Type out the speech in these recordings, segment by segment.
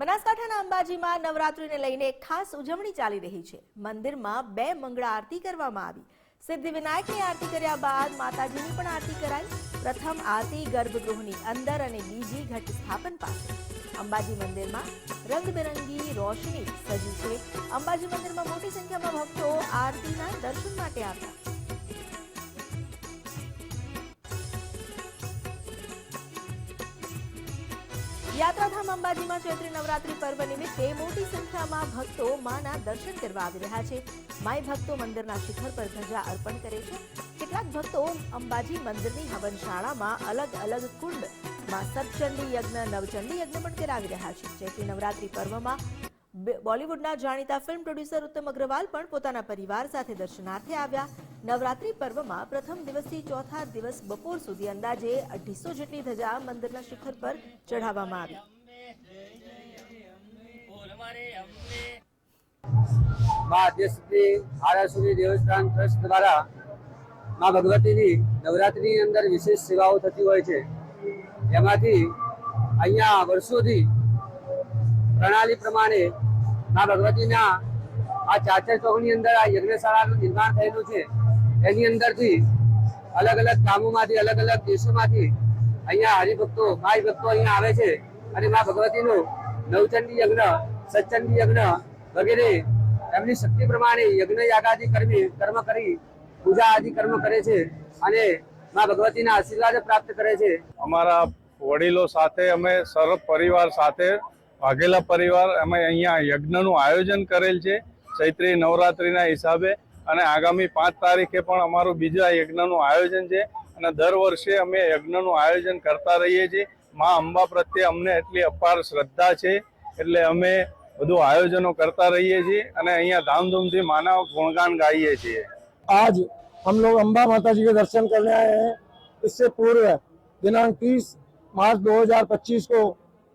બનાસકાંઠાના અંબાજીમાં નવરાત્રિને લઈને ખાસ ઉજવણી ચાલી રહી છે. મંદિરમાં બે મંગળા આરતી કરવામાં આવી. સિદ્ધિ વિનાયકની આરતી કર્યા બાદ માતાજીની પણ આરતી કરાઈ. પ્રથમ આરતી ગર્ભગૃહની અંદર અને બીજી ઘટ સ્થાપન પાસે. અંબાજી મંદિરમાં રંગબેરંગી રોશની સજી છે. અંબાજી મંદિરમાં મોટી સંખ્યામાં ભક્તો આરતીના દર્શન માટે આવ્યા યાત્રાધામ અંબાજીમાં ચૈત્રી નવરાત્રી પર્વ નિમિત્તે મોટી સંખ્યામાં ભક્તો માના દર્શન કરવા આવી રહ્યા છે. માય ભક્તો મંદિરના શિખર પર ધજા અર્પણ કરે છે. કેટલાક ભક્તો અંબાજી મંદિરની હવનશાળામાં અલગ અલગ કુંડમાં સતચંડી યજ્ઞ, નવચંડી યજ્ઞ પણ કરાવી રહ્યા છે. ચૈત્રી નવરાત્રી પર્વમાં બોલિવૂડના જાણીતા ફિલ્મ પ્રોડ્યુસર ઉત્તમ અગ્રવાલ પણ પોતાના પરિવાર સાથે દર્શનાર્થે આવ્યા. નવરાત્રી પર્વમાં પ્રથમ દિવસથી ચોથા દિવસ બપોર સુધી અંદાજે અઢીસો જેટલી ધજા મંદિરના શિખર પર ચઢાવવામાં આવી. મા ભગવતીની નવરાત્રિની અંદર વિશેષ સેવાઓ થતી હોય છે. એમાંથી અહીંયા વર્ષોથી પ્રણાલી પ્રમાણે મા ભગવતીના આ ચાચર ચોકની અંદર આ યજ્ઞશાળાનું નિર્માણ થયેલું છે. એની અંદરથી અલગ અલગ ગામોમાંથી, અલગ અલગ દેશોમાંથી અહીંયા હરિભક્તો, ભાઈ ભક્તો અહીંયા આવે છે અને મા ભગવતીનું નવચંડી યજ્ઞ સચંડી યજ્ઞ વગેરે એમની શક્તિ પ્રમાણે યજ્ઞ યાગાદિ કર્મી, કર્મ કરી, પૂજા આદિ કર્મ કરે છે અને મા ભગવતીના આશીર્વાદ પ્રાપ્ત કરે છે. અમારા વડીલો સાથે, અમે સર્વ પરિવાર સાથે વાઘેલા પરિવાર અમે અહીંયા યજ્ઞનું આયોજન કરેલ છે ચૈત્રી નવરાત્રિના હિસાબે અને આગામી પાંચ તારીખે પણ અમારું બીજા યજ્ઞનું આયોજન છે અને દર વર્ષે અમે યજ્ઞનું આયોજન કરતા રહીએ છીએ મા અંબા પ્રત્યે અમને એટલી અપાર શ્રદ્ધા છે એટલે અમે બધું આયોજનો કરતા રહીએ છીએ અને અહીંયા ધામધૂમથી માના ગુણગાન ગાઈએ છીએ आज हम लोग अम्बा माता जी के दर्शन करने आए हैं इससे पूर्व दिनांक 30 मार्च 2025 को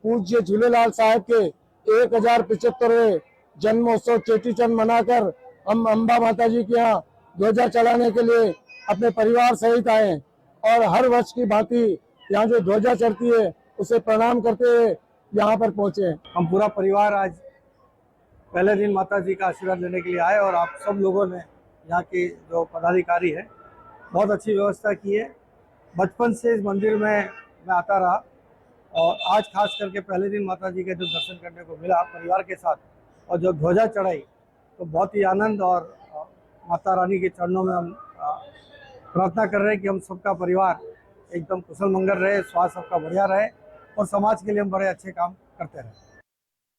पूज्य झूलेलाल साहब के एक हज़ार पिछहत्तरवे जन्मोत्सव चेटी चंद मनाकर हम अम्बा माता जी के यहाँ ध्वजा चढ़ाने के लिए अपने परिवार सहित आए और हर वर्ष की भांति यहाँ जो ध्वजा चढ़ती है, उसे प्रणाम करते हुए यहाँ पर पहुँचे हम पूरा परिवार आज पहले दिन माता जी का आशीर्वाद लेने के लिए आए और आप सब लोगों ने यहाँ के जो पदाधिकारी है, बहुत अच्छी व्यवस्था की है। बचपन से इस मंदिर में मैं आता रहा। और आज खास करके पहले दिन माता जी के जो दर्शन करने को मिला परिवार के साथ और जो ध्वजा चढ़ाई तो बहुत ही आनंद और माता रानी के चरणों में हम प्रार्थना कर रहे हैं कि हम सबका परिवार एकदम कुशल मंगल रहे, स्वास्थ्य सबका बढ़िया रहे और समाज के लिए हम बड़े अच्छे काम करते रहें।